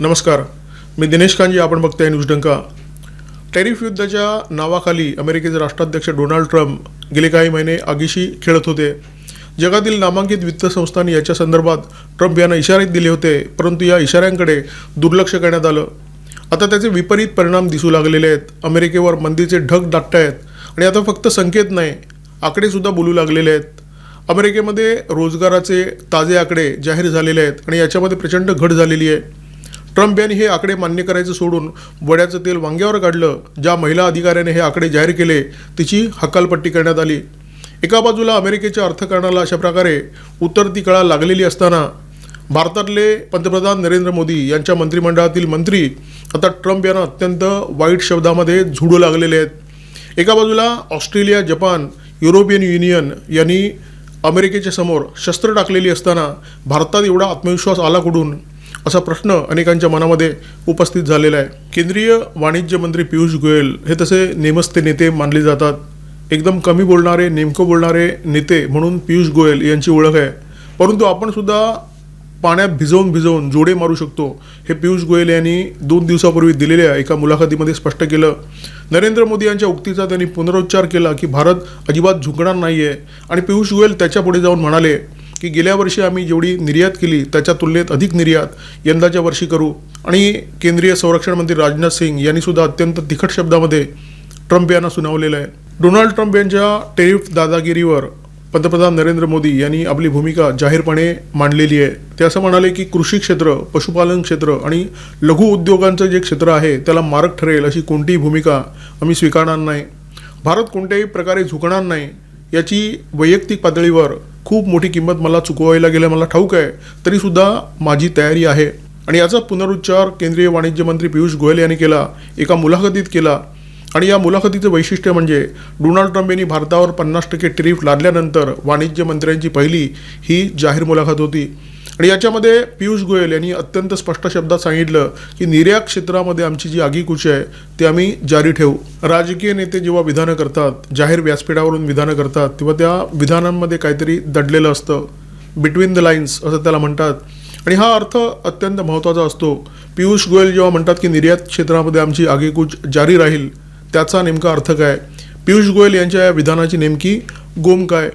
नमस्कार. मी दिनेश कांजी आपण बघताय न्यूज डंका. टॅरिफ युद्धाच्या नावाखाली अमेरिकेचे राष्ट्राध्यक्ष डोनाल्ड ट्रम्प गेले काही महिने आगीशी खेळत होते. जगातील नामांकित वित्त संस्थांनी याच्या संदर्भात ट्रम्प यांना इशारे दिले होते परंतु या इशाऱ्यांकडे दुर्लक्ष करण्यात आलं. आता त्याचे विपरीत परिणाम दिसू लागलेले आहेत. अमेरिकेवर मंदीचे ढग दाटत आहेत आणि आता फक्त संकेत नाही आकडेसुद्धा बोलू लागलेले आहेत. अमेरिकेमध्ये रोजगाराचे ताजे आकडे जाहीर झालेले आहेत आणि याच्यामध्ये प्रचंड घट झालेली आहे. ट्रम्प यांनी हे आकडे मान्य करायचं सोडून वड्याचं तेल वांग्यावर काढलं ज्या महिला अधिकाऱ्याने हे आकडे जाहीर केले तिची हकालपट्टी करण्यात आली. एका बाजूला अमेरिकेच्या अर्थकारणाला अशा प्रकारे उतरती कळा लागलेली असताना भारतातले पंतप्रधान नरेंद्र मोदी यांच्या मंत्रिमंडळातील मंत्री आता ट्रम्प यांना अत्यंत वाईट शब्दामध्ये झुडू लागलेले आहेत. एका बाजूला ऑस्ट्रेलिया जपान युरोपियन युनियन यांनी अमेरिकेच्या समोर शस्त्र टाकलेली असताना भारतात एवढा आत्मविश्वास आला कुठून? असा प्रश्न अनेकांच्या मनामध्ये उपस्थित झालेला आहे. केंद्रीय वाणिज्य मंत्री पियुष गोयल हे तसे नेमस्ते नेते मानले जातात. एकदम कमी बोलणारे नेमकं बोलणारे नेते म्हणून पियुष गोयल यांची ओळख आहे. परंतु आपण सुद्धा पाण्यात भिजवून भिजवून जोडे मारू शकतो हे पियुष गोयल यांनी दोन दिवसापूर्वी दिलेल्या एका मुलाखतीमध्ये स्पष्ट केलं. नरेंद्र मोदी यांच्या उक्तीचा त्यांनी पुनरुच्चार केला की भारत अजिबात झुकणार नाही आहे आणि पियुष गोयल त्याच्या पुढे जाऊन म्हणाले की गेल्या वर्षी आम्ही जेवढी निर्यात केली त्याच्या तुलनेत अधिक निर्यात यंदाच्या वर्षी करू. आणि केंद्रीय संरक्षण मंत्री राजनाथ सिंग यांनी सुद्धा अत्यंत तिखट शब्दामध्ये ट्रम्प यांना सुनावलेलं आहे. डोनाल्ड ट्रम्प यांच्या टेरिफ दादागिरीवर पंतप्रधान नरेंद्र मोदी यांनी आपली भूमिका जाहीरपणे मांडलेली आहे. ते असं म्हणाले की कृषी क्षेत्र पशुपालन क्षेत्र आणि लघु उद्योगांचं जे क्षेत्र आहे त्याला मारक ठरेल अशी कोणतीही भूमिका आम्ही स्वीकारणार नाही. भारत कोणत्याही प्रकारे झुकणार नाही. याची वैयक्तिक पातळीवर खूप मोठी किंमत मला चुकवायला गेलं मला ठाऊक आहे. तरीसुद्धा माझी तयारी आहे. आणि याचा पुनरुच्चार केंद्रीय वाणिज्य मंत्री पियुष गोयल यांनी केला एका मुलाखतीत केला. आणि या मुलाखतीचं वैशिष्ट्य म्हणजे डोनाल्ड ट्रम्प यांनी भारतावर पन्नास टक्के टेरिफ लादल्यानंतर वाणिज्य मंत्र्यांची पहिली ही जाहीर मुलाखत होती. आणि याच्यामध्ये पियुष गोयल यांनी अत्यंत स्पष्ट शब्दात सांगितलं की निर्यात क्षेत्रामध्ये आमची जी आगीकुची आहे ती आम्ही जारी ठेवू. राजकीय नेते जेव्हा विधानं करतात जाहीर व्यासपीठावरून विधानं करतात तेव्हा त्या विधानांमध्ये काहीतरी दडलेलं असतं. बिटवीन द लाईन्स असं त्याला म्हणतात. आणि हा अर्थ अत्यंत महत्त्वाचा असतो. पियुष गोयल जेव्हा म्हणतात की निर्यात क्षेत्रामध्ये आमची आगेकूच जारी राहील त्याचा नेमका अर्थ काय? पियुष गोयल यांच्या या विधानाची नेमकी गोम काय?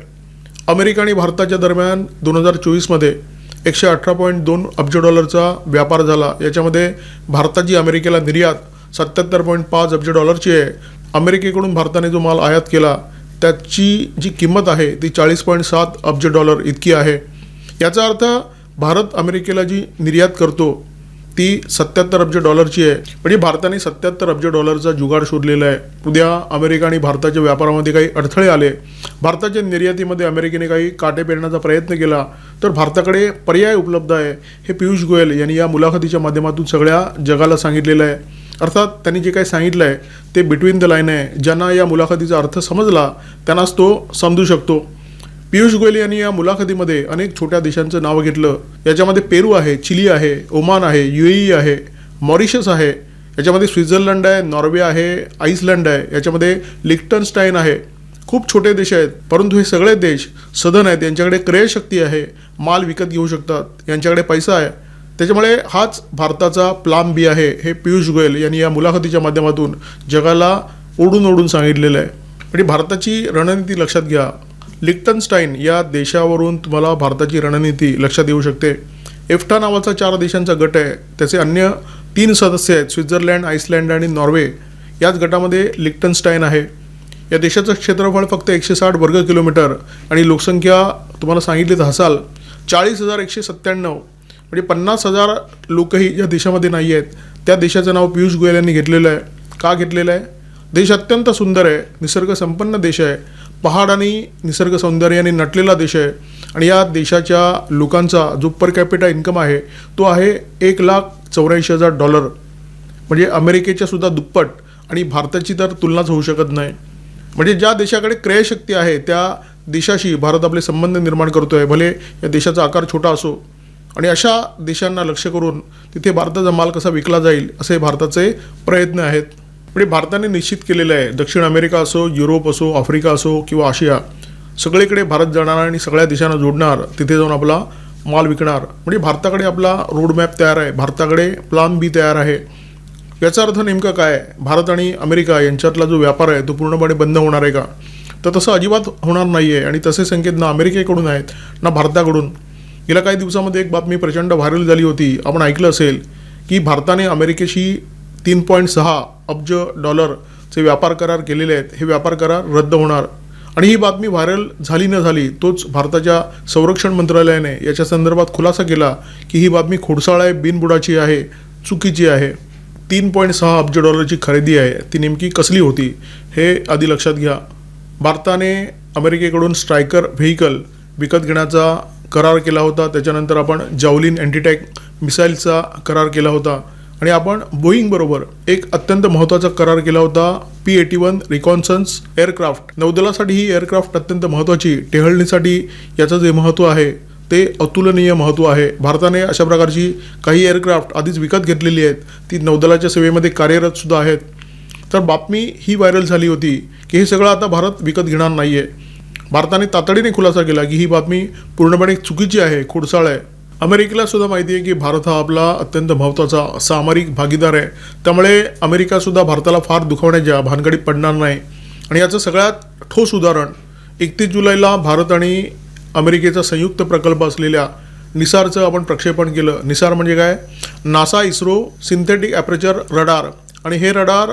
अमेरिका आणि भारताच्या दरम्यान दोन हजार चोवीसमध्ये एकशे अठरा पॉईंट दोन अब्ज डॉलरचा व्यापार झाला. याच्यामध्ये भारताची अमेरिकेला निर्यात सत्याहत्तर पॉईंट पाच अब्ज डॉलरची आहे. अमेरिकेकडून भारताने जो माल आयात केला त्याची जी किंमत आहे ती चाळीस पॉईंट सात अब्ज डॉलर इतकी आहे. याचा अर्थ भारत अमेरिकेला जी निर्यात करतो ती सत्याहत्तर अब्ज डॉलरची आहे. म्हणजे भारताने सत्याहत्तर अब्ज डॉलरचा जुगाड शोधलेला आहे. उद्या अमेरिका आणि भारताच्या व्यापारामध्ये काही अडथळे आले. भारताच्या निर्यातीमध्ये अमेरिकेने काही काटे पेरण्याचा प्रयत्न केला. तर भारताकडे पर्याय उपलब्ध आहे हे पियुष गोयल यांनी या मुलाखतीच्या माध्यमातून सगळ्या जगाला सांगितलेलं आहे. अर्थात त्यांनी जे काही सांगितलं आहे ते बिटवीन द लाईन आहे. ज्यांना या मुलाखतीचा अर्थ समजला त्यांनाच तो समजू शकतो. पियुष गोयल यांनी या मुलाखतीमध्ये अनेक छोट्या देशांचं नाव घेतलं. याच्यामध्ये पेरू आहे चिली आहे ओमान आहे युएई आहे मॉरिशस आहे. याच्यामध्ये स्वित्झर्लंड आहे नॉर्वे आहे आईसलंड आहे. याच्यामध्ये लिक्टनस्टाईन आहे. खूप छोटे देश आहेत परंतु हे सगळे देश सधन आहेत. यांच्याकडे क्रयशक्ती आहे माल विकत घेऊ शकतात यांच्याकडे पैसा आहे. त्याच्यामुळे हाच भारताचा प्लान बी आहे हे पियुष गोयल यांनी या मुलाखतीच्या माध्यमातून जगाला ओढून ओढून सांगितलेलं आहे. म्हणजे भारताची रणनीती लक्षात घ्या. लिक्टनस्टाईन या देशावरून तुम्हाला भारताची रणनीती लक्षात येऊ शकते. एफ्टा नावाचा चार देशांचा गट आहे. त्याचे अन्य तीन सदस्य आहेत स्वित्झर्लंड आईसलँड आणि नॉर्वे. याच गटामध्ये लिक्टनस्टाईन आहे. या देशाचं क्षेत्रफळ फक्त एकशे साठ वर्ग किलोमीटर आणि लोकसंख्या तुम्हाला सांगितली तर हसाल चाळीस हजार एकशे सत्त्याण्णव. म्हणजे पन्नास हजार लोकही या देशामध्ये नाही आहेत. त्या देशाचं नाव पियुष गोयल यांनी घेतलेलं आहे. का घेतलेलं आहे? देश अत्यंत सुंदर आहे निसर्ग संपन्न देश आहे. पहाड आणि निसर्ग सौंदर्याने नटलेला देश आहे. आणि या देशाच्या लोकांचा जो पर कॅपिटा इन्कम आहे तो आहे एक लाख चौऱ्याऐंशी हजार डॉलर म्हणजे अमेरिकेच्या सुद्धा दुप्पट आणि भारताची तर तुलनाच होऊ शकत नाही. म्हणजे ज्या देशाकडे क्रयशक्ती आहे त्या देशाशी भारत आपले संबंध निर्माण करतो आहे भले या देशाचा आकार छोटा असो. आणि अशा देशांना लक्ष करून तिथे भारताचा माल कसा विकला जाईल असे भारताचे प्रयत्न आहेत. म्हणजे भारताने निश्चित केलेलं आहे. दक्षिण अमेरिका असो युरोप असो आफ्रिका असो किंवा आशिया सगळीकडे भारत जाणार आणि सगळ्या देशांना जोडणार तिथे जाऊन आपला माल विकणार. म्हणजे भारताकडे आपला रोडमॅप तयार आहे. भारताकडे प्लान बी तयार आहे. याचा अर्थ नेमका काय आहे? भारत आणि अमेरिका यांच्यातला जो व्यापार आहे तो पूर्णपणे बंद होणार आहे का? तर तसं अजिबात होणार नाही आहे आणि तसे संकेत ना अमेरिकेकडून आहेत ना भारताकडून. गेल्या काही दिवसामध्ये एक बातमी प्रचंड व्हायरल झाली होती. आपण ऐकलं असेल की भारताने अमेरिकेशी तीन पॉईंट सहा अब्ज डॉलरचे व्यापार करार केलेले आहेत. हे व्यापार करार रद्द होणार. आणि ही बातमी व्हायरल झाली न झाली तोच भारताच्या संरक्षण मंत्रालयाने याच्या संदर्भात खुलासा केला की ही बातमी खोडसाळ आहे बिनबुडाची आहे चुकीची आहे. तीन पॉईंट सहा अब्ज डॉलरची खरेदी आहे. ती नेमकी कसली होती हे आधी लक्षात घ्या. भारताने अमेरिकेकडून स्ट्रायकर व्हेकल विकत घेण्याचा करार केला होता. त्याच्यानंतर आपण जावलिन अँटीटॅक मिसाईलचा करार केला होता. आणि आपण बोईंगबरोबर एक अत्यंत महत्त्वाचा करार केला होता P eighty one reconnaissance aircraft नौदलासाठी ही एअरक्राफ्ट अत्यंत महत्त्वाची टेहळणीसाठी याचं जे महत्त्व आहे ते अतुलनीय महत्त्व आहे. भारताने अशा प्रकारची काही एअरक्राफ्ट आधीच विकत घेतलेली आहेत. ती नौदलाच्या सेवेमध्ये कार्यरत सुद्धा आहेत. तर बातमी ही व्हायरल झाली होती की हे सगळं आता भारत विकत घेणार नाही आहे भारताने तातडीने खुलासा केला की ही बातमी पूर्णपणे चुकीची आहे खोडसाळ आहे. अमेरिकेला सुद्धा माहिती आहे की भारत हा आपला अत्यंत महत्त्वाचा सामरिक भागीदार आहे. त्यामुळे अमेरिका सुद्धा भारताला फार दुखवण्याच्या भानगडीत पडणार नाही. आणि याचं सगळ्यात ठोस उदाहरण एकतीस जुलैला भारत आणि अमेरिकेचा संयुक्त प्रकल्प असलेल्या निसारचं आपण प्रक्षेपण केलं. निसार म्हणजे काय? NASA ISRO synthetic aperture radar. आणि हे रडार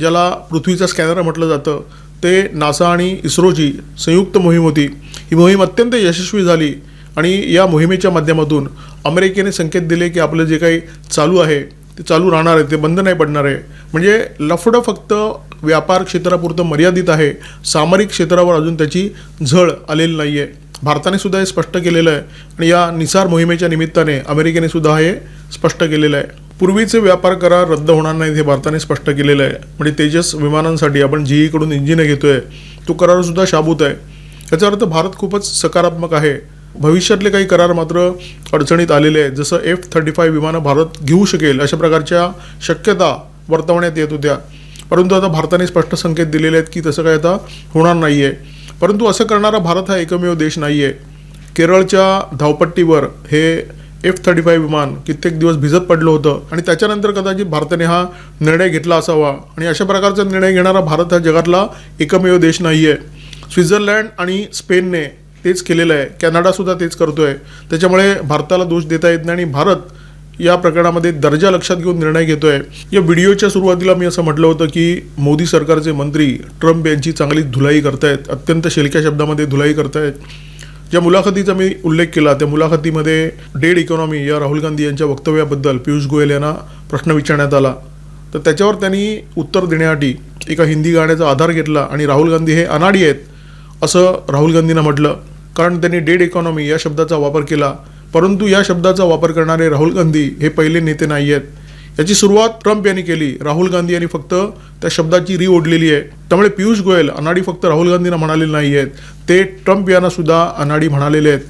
ज्याला पृथ्वीचा स्कॅनर म्हटलं जातं ते नासा आणि इस्रोची संयुक्त मोहीम होती. ही मोहीम अत्यंत यशस्वी झाली. आणि या मोहिमेच्या माध्यमातून अमेरिकेने संकेत दिले की आपलं जे काही चालू आहे ते चालू राहणार आहे ते बंद नाही पडणार आहे. म्हणजे लफडं फक्त व्यापार क्षेत्रापुरतं मर्यादित आहे सामरिक क्षेत्रावर अजून त्याची झळ आलेली नाही आहे भारताने सुद्धा हे स्पष्ट केलेलं आहे आणि या निसार मोहिमेच्या निमित्ताने अमेरिकेने सुद्धा हे स्पष्ट केलेलं आहे. पूर्वीचे व्यापार करार रद्द होणार नाहीत हे भारताने स्पष्ट केलेलं आहे. म्हणजे तेजस विमानांसाठी आपण जीईकडून इंजिने घेतोय तो करारसुद्धा शाबूत आहे. याचा अर्थ भारत खूपच सकारात्मक आहे. भविष्यातले काही करार मात्र अडचणीत आलेले आहेत. जसं एफ थर्टी फाय विमानं भारत घेऊ शकेल अशा प्रकारच्या शक्यता वर्तवण्यात येत होत्या. परंतु आता भारताने स्पष्ट संकेत दिलेले आहेत की तसं काही आता होणार नाही आहे परंतु असं करणारा भारत हा एकमेव देश नाही आहे केरळच्या धावपट्टीवर हे एफ थर्टी फाय विमान कित्येक दिवस भिजत पडलं होतं आणि त्याच्यानंतर कदाचित भारताने हा निर्णय घेतला असावा. आणि अशा प्रकारचा निर्णय घेणारा भारत हा जगातला एकमेव देश नाही आहे स्वित्झर्लंड आणि स्पेनने तेच केलेलं आहे. कॅनडासुद्धा तेच करतो आहे त्याच्यामुळे भारताला दोष देता येत नाही आणि भारत या प्रकरणामध्ये दर्जा लक्षात घेऊन निर्णय घेतो आहे या व्हिडिओच्या सुरुवातीला मी असं म्हटलं होतं की मोदी सरकारचे मंत्री ट्रम्प यांची चांगली धुलाई करतायत अत्यंत शेलक्या शब्दामध्ये धुलाई करतायत. ज्या मुलाखतीचा मी उल्लेख केला त्या मुलाखतीमध्ये डेड इकॉनॉमी या राहुल गांधी यांच्या वक्तव्याबद्दल पियुष गोयल यांना प्रश्न विचारण्यात आला. तर त्याच्यावर त्यांनी उत्तर देण्यासाठी एका हिंदी गाण्याचा आधार घेतला आणि राहुल गांधी हे अनाडी आहेत असं राहुल गांधींना म्हटलं. कारण त्यांनी डेड इकॉनॉमी या शब्दाचा वापर केला. परंतु या शब्दाचा वापर करणारे राहुल गांधी हे पहिले नेते नाही आहेत. याची सुरुवात ट्रम्प यांनी केली. राहुल गांधी यांनी फक्त त्या शब्दाची री ओढलेली आहे. त्यामुळे पियुष गोयल अनाडी फक्त राहुल गांधींना म्हणाले नाही आहेत. ते ट्रम्प यांना सुद्धा अनाडी म्हणालेले आहेत.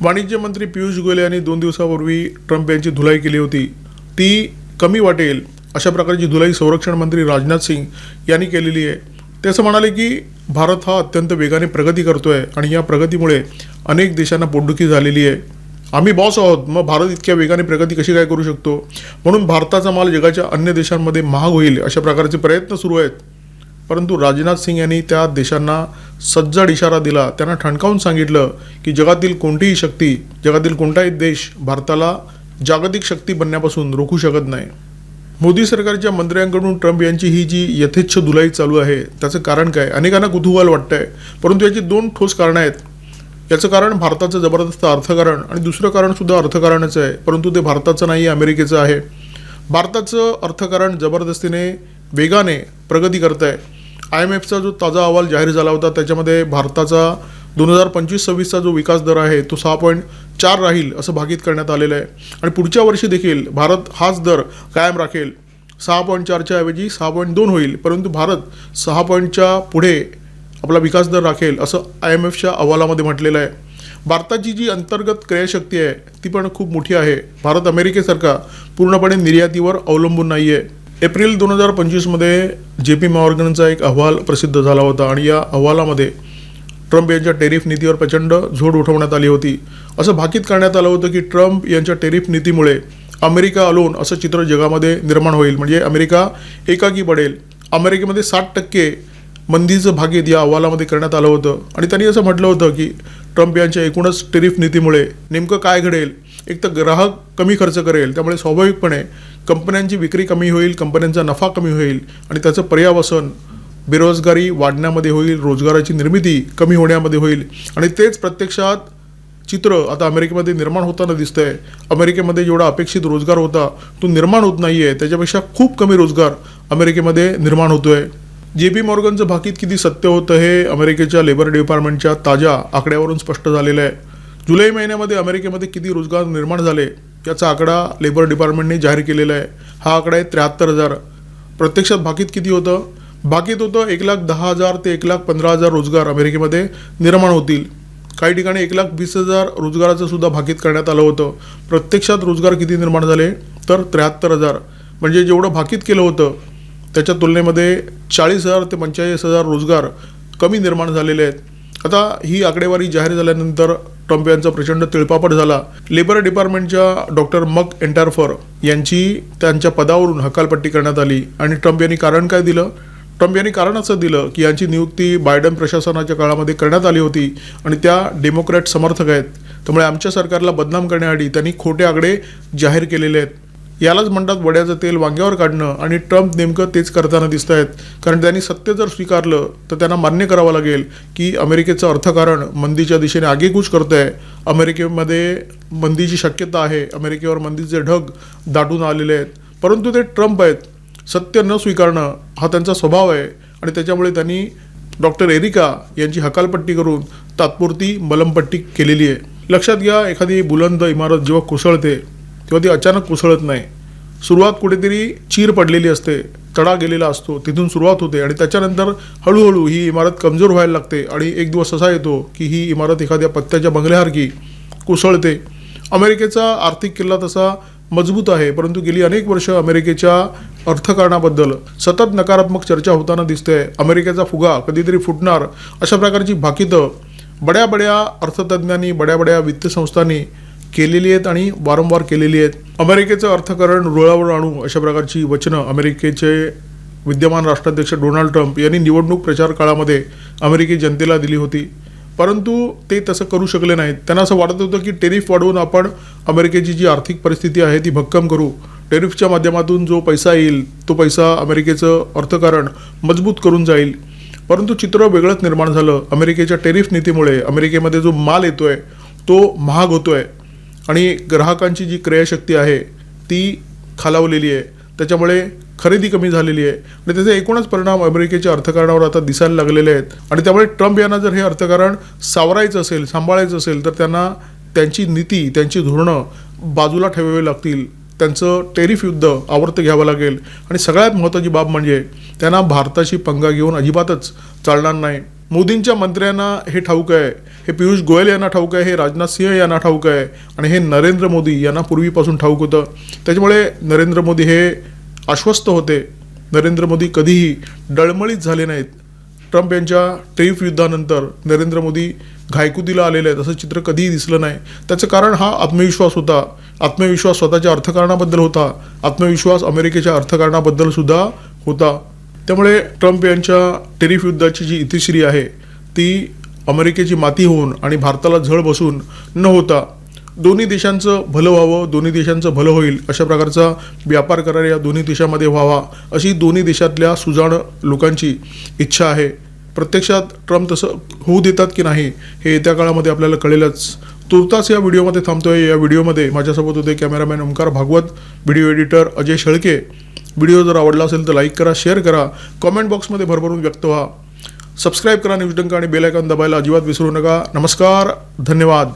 वाणिज्य मंत्री पियुष गोयल यांनी दोन दिवसापूर्वी ट्रम्प यांची धुलाई केली होती. ती कमी वाटेल अशा प्रकारची धुलाई संरक्षण मंत्री राजनाथ सिंग यांनी केलेली आहे. ते असं म्हणाले की भारत हा अत्यंत वेगाने प्रगती करतोय आणि या प्रगतीमुळे अनेक देशांना पोटदुखी झालेली आहे. आम्ही बॉस आहोत मग भारत इतक्या वेगाने प्रगती कशी काय करू शकतो? म्हणून भारताचा माल जगाच्या अन्य देशांमध्ये महाग होईल अशा प्रकारचे प्रयत्न सुरू आहेत. परंतु राजनाथ सिंग यांनी त्या देशांना सज्जड इशारा दिला. त्यांना ठणकावून सांगितलं की जगातील कोणतीही शक्ती जगातील कोणताही देश भारताला जागतिक शक्ती बनण्यापासून रोखू शकत नाही. मोदी सरकारच्या मंत्र्यांकडून ट्रम्प यांची ही जी यथेच्छ धुलाई चालू आहे त्याचं कारण काय? अनेकांना कुतूहल आहे परंतु याची दोन ठोस कारणं आहेत. याचं कारण भारताचं जबरदस्त अर्थकारण आणि दुसरं कारण सुद्धा आहे. परंतु ते भारताचं नाही अमेरिकेचं आहे. भारताचं अर्थकारण जबरदस्तीने वेगाने प्रगती करत आहे आय एम एफचा जो ताजा अहवाल जाहीर झाला होता त्याच्यामध्ये भारताचा दोन हजार पंचवीस सव्वीसचा जो विकास दर आहे तो सहा पॉईंट चार राहील असं भाकीत करण्यात आलेलं आहे. आणि पुढच्या वर्षी देखील भारत हाच दर कायम राखेल. सहा पॉईंट चारच्या ऐवजी सहा पॉईंट दोन होईल. परंतु भारत सहा पॉईंटच्या पुढे आपला विकास दर राखेल असं आय एम एफच्या अहवालामध्ये म्हटलेलं आहे. भारताची जी अंतर्गत क्रयशक्ती आहे ती पण खूप मोठी आहे. भारत अमेरिकेसारखा पूर्णपणे निर्यातीवर अवलंबून नाही आहे एप्रिल दोन हजार पंचवीसमध्ये जे पी मॉर्गनचा एक अहवाल प्रसिद्ध झाला होता आणि या अहवालामध्ये ट्रम्प यांच्या टेरिफ नीतीवर प्रचंड झोड उठवण्यात आली होती. असं भाकीत करण्यात आलं होतं की ट्रम्प यांच्या टेरिफ नीतीमुळे अमेरिका अलोन असं चित्र जगामध्ये निर्माण होईल. म्हणजे अमेरिका एकाकी पडेल. अमेरिकेमध्ये साठ टक्के मंदीचं भागीत या अहवालामध्ये करण्यात आलं होतं. आणि त्यांनी असं म्हटलं होतं की ट्रम्प यांच्या एकूणच टेरिफ नीतीमुळे नेमकं काय घडेल? एक तर ग्राहक कमी खर्च करेल. त्यामुळे स्वाभाविकपणे कंपन्यांची विक्री कमी होईल कंपन्यांचा नफा कमी होईल आणि त्याचं पर्यावसन बेरोजगारी वाढण्यामध्ये होईल रोजगाराची निर्मिती कमी होण्यामध्ये होईल. आणि तेच प्रत्यक्षात चित्र आता अमेरिकेमध्ये निर्माण होताना दिसतंय. अमेरिकेमध्ये जेवढा अपेक्षित रोजगार होता तो निर्माण होत नाही आहे त्याच्यापेक्षा खूप कमी रोजगार अमेरिकेमध्ये निर्माण होतो आहे जे पी मॉर्गनचं भाकीत किती सत्य होतं हे अमेरिकेच्या लेबर डिपार्टमेंटच्या ताज्या आकड्यावरून स्पष्ट झालेलं आहे. जुलै महिन्यामध्ये अमेरिकेमध्ये किती रोजगार निर्माण झाले याचा आकडा लेबर डिपार्टमेंटने जाहीर केलेला आहे. हा आकडा आहे त्र्याहत्तर हजार. प्रत्यक्षात भाकीत किती होतं? भाकीत होतं एक लाख दहा हजार ते एक लाख पंधरा हजार रोजगार अमेरिकेमध्ये निर्माण होतील. काही ठिकाणी एक लाख वीस हजार रोजगाराचं सुद्धा भाकीत करण्यात आलं होतं. प्रत्यक्षात रोजगार किती निर्माण झाले? तर त्र्याहत्तर हजार. म्हणजे जेवढं भाकीत केलं होतं त्याच्या तुलनेमध्ये चाळीस हजार ते पंचेचाळीस हजार रोजगार कमी निर्माण झालेले आहेत. आता ही आकडेवारी जाहीर झाल्यानंतर ट्रम्प यांचा प्रचंड तिळपापड झाला. लेबर डिपार्टमेंटच्या डॉक्टर मक एंटारफर यांची त्यांच्या पदावरून हकालपट्टी करण्यात आली. आणि ट्रम्प यांनी कारण काय दिलं? ट्रम्प यांनी कारण असं दिलं की यांची नियुक्ती बायडन प्रशासनाच्या काळामध्ये करण्यात आली होती आणि त्या डेमोक्रॅट समर्थक आहेत. त्यामुळे आमच्या सरकारला बदनाम करण्यासाठी त्यांनी खोटे आकडे जाहीर केलेले आहेत. यालाच म्हणतात वड्याचं तेल वांग्यावर काढणं आणि ट्रम्प नेमकं तेच करताना दिसत आहेत. कारण त्यांनी सत्य जर स्वीकारलं तर त्यांना मान्य करावं लागेल की अमेरिकेचं अर्थकारण मंदीच्या दिशेने आगेकूच करतं आहे अमेरिकेमध्ये मंदीची शक्यता आहे. अमेरिकेवर मंदीचे ढग दाटून आलेले आहेत. परंतु ते ट्रम्प आहेत. सत्य न स्वीकारणं हा त्यांचा स्वभाव आहे. आणि त्याच्यामुळे त्यांनी डॉक्टर एरिका यांची हकालपट्टी करून तात्पुरती मलमपट्टी केलेली आहे. लक्षात घ्या एखादी बुलंद इमारत जेव्हा कोसळते तेव्हा ती अचानक कोसळत नाही. सुरुवात कुठेतरी चीर पडलेली असते तडा गेलेला असतो तिथून सुरुवात होते आणि त्याच्यानंतर हळूहळू ही इमारत कमजोर व्हायला लागते आणि एक दिवस असा येतो की ही इमारत एखाद्या पत्त्याच्या बंगल्यासारखी कोसळते. अमेरिकेचा आर्थिक किल्ला तसा मजबूत आहे परंतु गेली अनेक वर्ष अमेरिकेच्या अर्थकारणाबद्दल सतत नकारात्मक चर्चा होताना दिसते. अमेरिकेचा फुगा कधीतरी फुटणार अशा प्रकारची भाकितं बड्या बड्या अर्थतज्ञांनी बड्या बड्या वित्त संस्थांनी केलेली आहेत आणि वारंवार केलेली आहेत. अमेरिकेचं अर्थकारण रुळावर आणू अशा प्रकारची वचनं अमेरिकेचे विद्यमान राष्ट्राध्यक्ष डोनाल्ड ट्रम्प यांनी निवडणूक प्रचार काळामध्ये अमेरिकी जनतेला दिली होती. परंतु ते तसं करू शकले नाहीत. त्यांना असं वाटत होतं की टेरिफ वाढवून आपण अमेरिकेची जी आर्थिक परिस्थिती आहे ती भक्कम करू. टेरिफच्या माध्यमातून जो पैसा येईल तो पैसा अमेरिकेचं अर्थकारण मजबूत करून जाईल. परंतु चित्र वेगळंच निर्माण झालं. अमेरिकेच्या टेरिफ नीतीमुळे अमेरिकेमध्ये जो माल येतो आहे तो महाग होतो आहे आणि ग्राहकांची जी क्रयशक्ती आहे ती खालावलेली आहे. त्याच्यामुळे खरेदी कमी झालेली आहे. आणि त्याचे एकूणच परिणाम अमेरिकेच्या अर्थकारणावर आता दिसायला लागलेले आहेत. आणि त्यामुळे ट्रम्प यांना जर हे अर्थकारण सावरायचं असेल सांभाळायचं असेल तर त्यांना त्यांची नीती त्यांची धोरणं बाजूला ठेवावी लागतील. त्यांचं टेरिफ युद्ध आवर्त घ्यावं लागेल. आणि सगळ्यात महत्त्वाची बाब म्हणजे त्यांना भारताशी पंगा घेऊन अजिबातच चालणार नाही. मोदींच्या मंत्र्यांना हे ठाऊक आहे. हे पियुष गोयल यांना ठाऊक आहे. हे राजनाथ सिंह यांना ठाऊक आहे. आणि हे नरेंद्र मोदी यांना पूर्वीपासून ठाऊक होतं. त्याच्यामुळे नरेंद्र मोदी हे आश्वस्त होते. नरेंद्र मोदी कधीही डळमळीत झाले नाहीत. ट्रम्प यांच्या टेरिफ युद्धानंतर नरेंद्र मोदी घायकुतीला आलेले आहेत असं चित्र कधीही दिसलं नाही. त्याचं कारण हा आत्मविश्वास होता. आत्मविश्वास स्वतःच्या अर्थकारणाबद्दल होता. आत्मविश्वास अमेरिकेच्या अर्थकारणाबद्दल सुद्धा होता. त्यामुळे ट्रम्प यांच्या टेरिफ युद्धाची जी इतिश्री आहे ती अमेरिकेची माती होऊन आणि भारताला झळ बसून न होता दोन्ही देशांचं भलं व्हावं दोन्ही देशांचं भलं होईल अशा प्रकारचा व्यापार करार या दोन्ही देशामध्ये व्हावा अशी दोन्ही देशातल्या सुजाण लोकांची इच्छा आहे. प्रत्यक्षात ट्रम्प तसं होऊ देतात की नाही हे येत्या काळामध्ये आपल्याला कळेलच. तुर्तास या व्हिडिओमध्ये थांबतोय. या व्हिडिओमध्ये माझ्यासोबत होते cameraman Omkar Bhagwat video editor Ajay Shelke. Video जर आवडला असेल तर लाईक करा शेअर करा कॉमेंट बॉक्समध्ये भरभरून व्यक्त व्हा. सबस्क्राईब करा न्यूज डंका आणि बेल दबायला अजिबात विसरू नका. नमस्कार धन्यवाद.